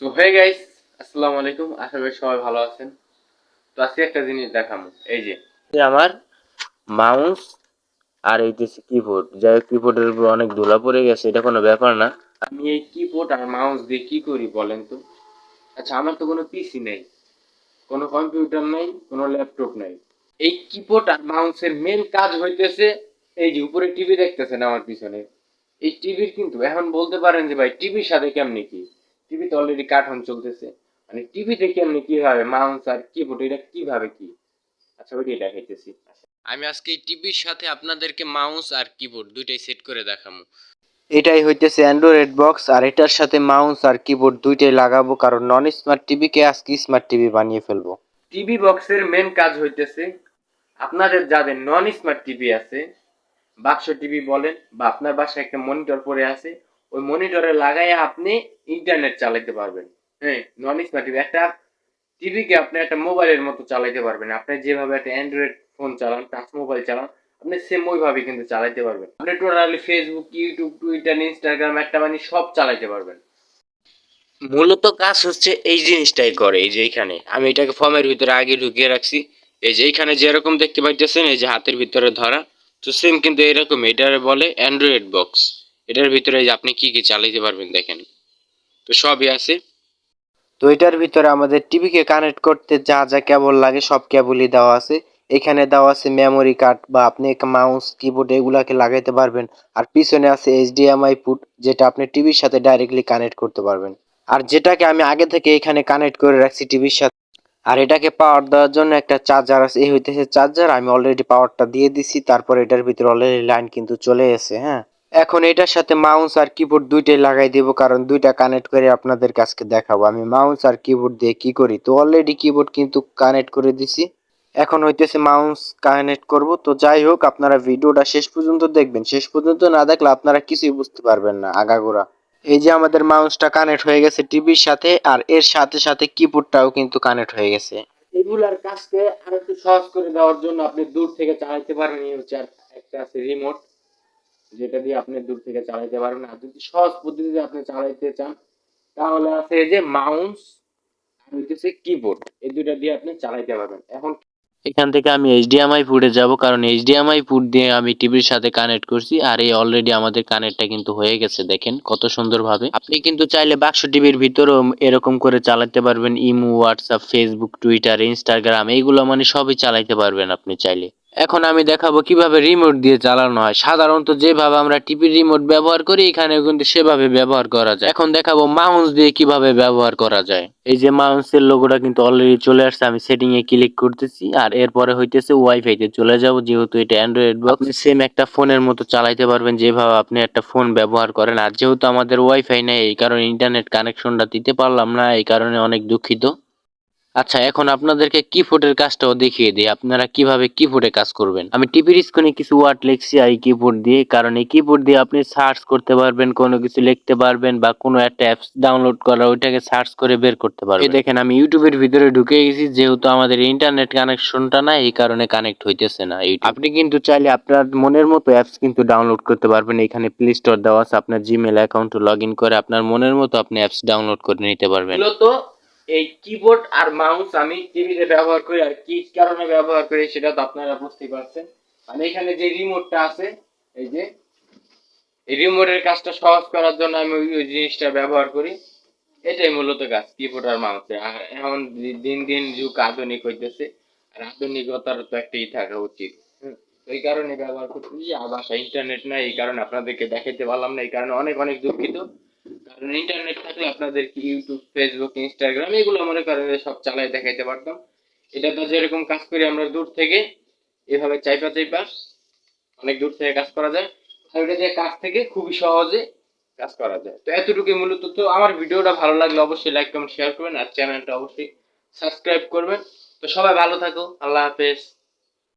So hey guys আসসালামু আলাইকুম। আশা করি সবাই ভালো আছেন। তো আজকে একটা জিনিস দেখাবো। এই যে আমার মাউস আর এই যে কিবোর্ড যাই কিবোর্ডের উপর অনেক ধুলা পড়ে গেছে, এটা কোনো ব্যাপার না। আমি এই কিবোর্ড আর মাউস দিয়ে কি করি বলেন তো? আচ্ছা আমার তো কোনো পিসি নেই, কোনো কম্পিউটার নেই, কোনো ল্যাপটপ নেই। এই কিবোর্ড আর মাউসের মেন কাজ হইতেছে, এই যে উপরে টিভি দেখতেছেন আমার পিছনে। এই টিভির কিন্তু, এখন বলতে পারেন যে ভাই টিভির সাথে কেমনি কি? টিভিতে অলরেডি কার্টুন চলতেছে। মানে টিভিতে কেমনি কীভাবে মাউস আর কিবোর্ড এটা কীভাবে কি? আচ্ছা ওইটাই দেখাইতেছি। আমি আজকে এই টিভির সাথে আপনাদেরকে মাউস আর কিবোর্ড দুইটাই সেট করে দেখাবো এটাই হইতেছে অ্যান্ড্রয়েড বক্স আর এটার সাথে মাউস আর কিবোর্ড দুইটাই লাগাবো কারণ নন স্মার্ট টিভিকে আজকে স্মার্ট টিভি বানিয়ে ফেলব। টিভি বক্সের মেন কাজ হইতেছে আপনাদের যাদের নন স্মার্ট টিভি আছে বাক্স টিভি বলেন বা আপনার বাসায় একটা মনিটর পড়ে আছে ওই মনিটরে লাগাইয়া আপনি ইন্টারনেট চালাইতে পারবেন। হ্যাঁ নন স্মার্ট টিভি একটা টিভিকে আপনি একটা মোবাইলের মতো চালাইতে পারবেন। আপনি যেভাবে একটা অ্যান্ড্রয়েড ফোন চালান টাচ মোবাইল চালান, আপনি সেম ওইভাবে কিন্তু চালাইতে পারবেন। আপনি totally Facebook YouTube Twitter Instagram একটা মানে সব চালাইতে পারবেন। মূলত কাজ হচ্ছে এই জিনিসটাই করে, এই যে এইখানে আমি এটাকে ফর্মের ভিতরে আগে ঢুকিয়ে রাখছি। এই যে এইখানে যেরকম দেখতে পাইতেছেন, এই যে হাতের ভিতরে ধরা। তো সেম কিন্তু এরকম এটার বলে অ্যান্ড্রয়েড বক্স এটার ভিতরে আপনি কি কি চালাইতে পারবেন দেখেন। তো সবই আছে। তো এটার ভিতরে আমাদের টিভিকে কানেক্ট করতে যা যা কেবল লাগে সব কেবলই দেওয়া আছে। এখানে দেওয়া আছে মেমোরি কার্ড বা আপনি মাউস কিবোর্ড এগুলাকে লাগাইতে পারবেন। আর পিছনে আছে এইচডিএমআই পুট যেটা আপনি টিভির সাথে ডাইরেক্টলি কানেক্ট করতে পারবেন। আর যেটাকে আমি আগে থেকে এখানে কানেক্ট করে রাখছি টিভির সাথে, আর এটাকে পাওয়ার দেওয়ার জন্য একটা চার্জার আছে। এই হইতেছে চার্জার আমি অলরেডি পাওয়ারটা দিয়ে দিছি, তারপর এটার ভিতরে অলরেডি লাইন কিন্তু চলে এসে হ্যাঁ। এখন এটার সাথে মাউস আর কিবোর্ড দুইটাই লাগাই দিব, কারণ দুইটা কানেক্ট করে আপনাদের কাছকে দেখাবো। আমি মাউস আর কিবোর্ড দিয়ে কি করি? তো অলরেডি কিবোর্ড কিন্তু কানেক্ট করে দিছি। এখন হইতেছে মাউস কানেক্ট করব। তো যাই হোক, আপনারা ভিডিওটা শেষ পর্যন্ত দেখবেন। শেষ পর্যন্ত না দেখলে আপনারা কিছুই বুঝতে পারবেন না, আগাগোড়া। এই যে আমাদের মাউসটা কানেক্ট হয়ে গেছে টিভির সাথে, আর এর সাথে সাথে কিবোর্ডটাও কিন্তু কানেক্ট হয়ে গেছে। এগুলার কাজকে আরও একটু সহজ করে দেওয়ার জন্য আপনি দূর থেকে চালাতে পারবেন এই হচ্ছে আর একটা আছে রিমোট যেটা দিয়ে আপনি দূর থেকে চালাতে পারবেন। আর যদি সহজ পদ্ধতিতে আপনি চালাইতে চান, তাহলে আছে যে মাউস আর হইতেছে কিবোর্ড এই দুইটা দিয়ে আপনি চালাইতে পারবেন। এখন এখান থেকে আমি এইচডিএমআই পুটে যাব, কারণ এইচডিএমআই পুট দিয়ে আমি টিভির সাথে কানেক্ট করছি, আর এই অলরেডি আমাদের কানেক্টটা কিন্তু হয়ে গেছে, দেখেন কত সুন্দরভাবে। আপনি কিন্তু চাইলে বাক্স টিভির ভিতরেও এরকম করে চালাতে পারবেন, Imo, WhatsApp Facebook Twitter Instagram এইগুলো মানে সবই চালাইতে পারবেন আপনি চাইলে। এখন আমি দেখাবো কীভাবে রিমোট দিয়ে চালানো হয়। সাধারণত যেভাবে আমরা টিভির রিমোট ব্যবহার করি এখানে কিন্তু সেভাবে ব্যবহার করা যায়। এখন দেখাবো মাউন্স দিয়ে কীভাবে ব্যবহার করা যায়। এই যে মাউসের লোগোটা কিন্তু অলরেডি চলে আসছে, আমি সেটিং এ ক্লিক করতেছি, আর এরপরে হইতেছে ওয়াইফাই তে চলে যাব, যেহেতু এটা অ্যান্ড্রয়েড বক্স সেম একটা ফোনের মতো চালাইতে পারবেন, যেভাবে আপনি একটা ফোন ব্যবহার করেন। আর যেহেতু আমাদের ওয়াইফাই নেই, এই কারণে ইন্টারনেট কানেকশনটা দিতে পারলাম না, এই কারণে অনেক দুঃখিত। আচ্ছা এখন আপনাদেরকে কিবোর্ডের কাজটাও দেখিয়ে দিই। আপনারা কীভাবে কিবোর্ডে কাজ করবেন? আমি টিভির স্ক্রিনে কিছু ওয়ার্ড লিখছি আর কিবোর্ড দিয়ে, কারণ এই কিবোর্ড দিয়ে আপনি সার্চ করতে পারবেন, কোনো কিছু লিখতে পারবেন বা কোনো একটা অ্যাপস ডাউনলোড করা, ওইটাকে সার্চ করে বের করতে পারবেন। দেখেন, আমি ইউটিউবের ভিতরে ঢুকে গেছি, যেহেতু আমাদের ইন্টারনেট কানেকশনটা নাই, এই কারণে কানেক্ট হইতেছে না আপনি কিন্তু চাইলে আপনার মনের মতো অ্যাপস কিন্তু ডাউনলোড করতে পারবেন। এখানে প্লে স্টোর দেওয়া আছে, আপনার জিমেল অ্যাকাউন্ট লগ ইন করে আপনার মনের মতো আপনি অ্যাপস ডাউনলোড করে নিতে পারবেন। এই কিবোর্ড আর মাউস আমি টিভিতে ব্যবহার করি আর কি কারণে ব্যবহার করি সেটা তো আপনারা বুঝতেই পারছেন। মানে এখানে যে রিমোটটা আছে, এই যে, এই রিমোটের কাজটা সহজ করার জন্য আমি ওই জিনিসটা ব্যবহার করি। এটাই মূলত কাজ কিবোর্ড আর মাউসে আর এখন দিন দিন যুগ আধুনিক হইতেছে, আর আধুনিকতার তো একটাই থাকা উচিত। এই কারণে ব্যবহার করতেছি। আর বাসায় ইন্টারনেট নাই, এই কারণে আপনাদেরকে দেখাইতে পারলাম না, এই কারণে অনেক অনেক দুঃখিত। কারণ ইন্টারনেট থাকলে আপনাদের কি ইউটিউব ফেসবুক ইনস্টাগ্রাম এগুলো মনে করেন যে সব চালাই দেখাইতে পারতাম। এটা তো যেরকম কাজ করি আমরা দূর থেকে, এভাবে চাইপা চাইপা অনেক দূর থেকে কাজ করা যায়। এটা দিয়ে কাজ থেকে খুবই সহজে কাজ করা যায়। তো এতটুকুই মূলত তো আমার ভিডিওটা ভালো লাগলে অবশ্যই লাইক কমেন্ট শেয়ার করবেন। আর চ্যানেলটা অবশ্যই সাবস্ক্রাইব করবেন। তো সবাই ভালো থাকো। আল্লাহ হাফেজ।